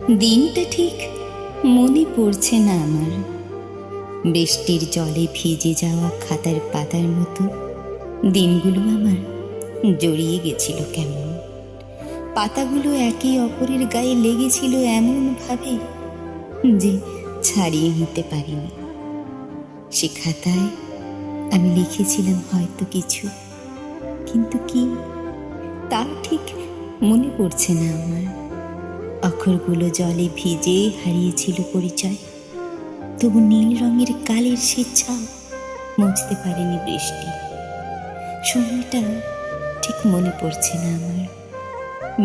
দিনটা ঠিক মনে পড়ছে না আমার। বৃষ্টির জলে ভিজে যাওয়া খাতার পাতার মতো দিনগুলো আমার জড়িয়ে গেছিল কেমন। পাতাগুলো একে অপরের গায়ে লেগেছিল এমনভাবে যে ছাড়িয়ে নিতে পারিনি। সে খাতায় আমি লিখেছিলাম হয়তো কিছু, কিন্তু কি তা ঠিক মনে পড়ছে না আমার। অক্ষরগুলো জলে ভিজে হারিয়েছিল পরিচয়। তবু নীল রঙের কালের সে ছাপ মুছতে পারেনি বৃষ্টি। সময়টা ঠিক মনে পড়ছে না আমার।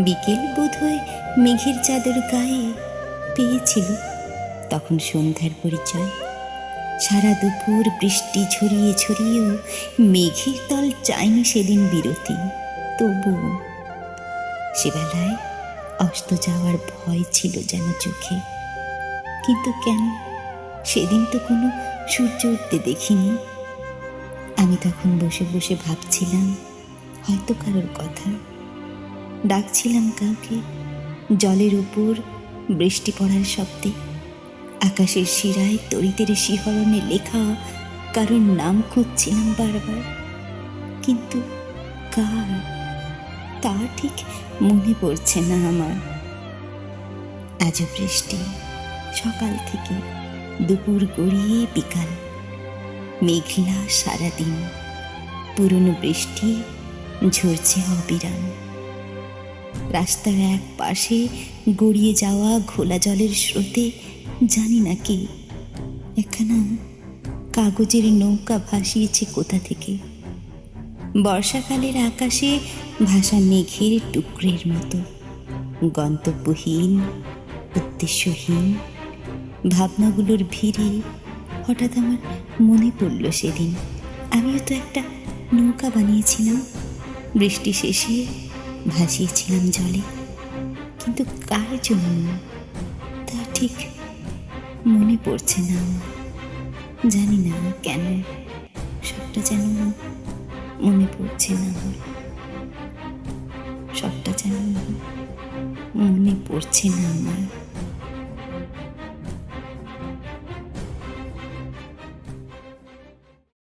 বিকেল বোধহয় মেঘের চাদর গায়ে পেয়েছিল তখন সন্ধ্যার পরিচয়। সারা দুপুর বৃষ্টি ঝরিয়ে ঝরিয়েও মেঘের দল চায়নি সেদিন বিরতি। তবুও সেবেলায় অস্ত যাওয়ার ভয় ছিল যেন চোখে। কিন্তু কেন? সেদিন তো কোনো সূর্য উঠতে দেখিনি। আমি তখন বসে বসে ভাবছিলাম, হয়তো কারোর কথা। ডাকছিলাম কাউকে, জলের উপর বৃষ্টি পড়ার শব্দে। আকাশের শিরায় তরিতের শিহরণে লেখা কারোর নাম খুঁজছিলাম বারবার। কিন্তু কার? তা ঠিক মনে পড়ছে না আমার। আজও বৃষ্টি, সকাল থেকে দুপুর গড়িয়ে বিকাল। মেঘলা সারাদিন, পুরনো বৃষ্টি, ঝরছে অবিরাম। রাস্তার এক পাশে গড়িয়ে যাওয়া ঘোলা জলের স্রোতে জানি না কি, একখানা কাগজের নৌকা ভাসিয়েছে কোথা থেকে। বর্ষাকালের আকাশে ভাসা মেঘের টুকরের মতো। গন্তব্যহীন, উদ্দেশ্যহীন, ভাবনাগুলোর ভিড়ে হঠাৎ আমার মনে পড়ল সেদিন। আমিও তো একটা নৌকা বানিয়েছিলাম। বৃষ্টি শেষে ভাসিয়েছিলাম জলে। কিন্তু কার জন্য? তা ঠিক মনে পড়ছে না। জানি না কেন, সবটা যেন মনে পড়ছে না আমার। সবটা যেন মনে পড়ছে না আমার।